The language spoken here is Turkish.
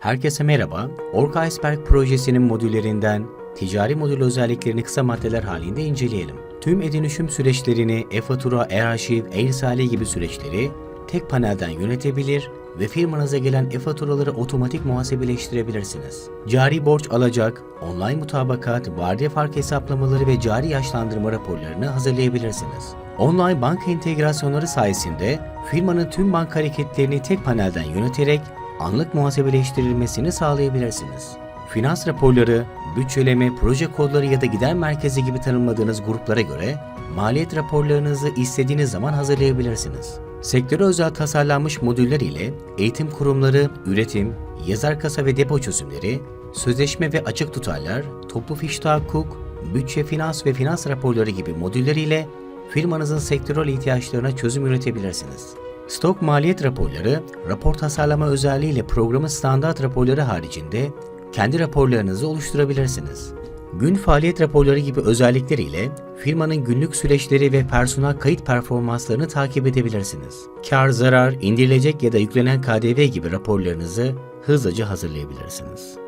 Herkese merhaba. Orca Iceberg projesinin modüllerinden ticari modül özelliklerini kısa maddeler halinde inceleyelim. Tüm edinişim süreçlerini, e-fatura, e-arşiv, e-risale gibi süreçleri tek panelden yönetebilir ve firmanıza gelen e-faturaları otomatik muhasebeleştirebilirsiniz. Cari borç alacak, online mutabakat, vardiya fark hesaplamaları ve cari yaşlandırma raporlarını hazırlayabilirsiniz. Online banka entegrasyonları sayesinde firmanın tüm banka hareketlerini tek panelden yöneterek anlık muhasebeleştirilmesini sağlayabilirsiniz. Finans raporları, bütçeleme, proje kodları ya da gider merkezi gibi tanımladığınız gruplara göre maliyet raporlarınızı istediğiniz zaman hazırlayabilirsiniz. Sektöre özel tasarlanmış modüller ile eğitim kurumları, üretim, yazar kasa ve depo çözümleri, sözleşme ve açık tutarlar, toplu fiş tahakkuk, bütçe, finans ve finans raporları gibi modüller ile firmanızın sektörel ihtiyaçlarına çözüm üretebilirsiniz. Stok maliyet raporları, rapor tasarlama özelliğiyle programın standart raporları haricinde kendi raporlarınızı oluşturabilirsiniz. Gün faaliyet raporları gibi özellikleriyle firmanın günlük süreçleri ve personel kayıt performanslarını takip edebilirsiniz. Kar, zarar, indirilecek ya da yüklenen KDV gibi raporlarınızı hızlıca hazırlayabilirsiniz.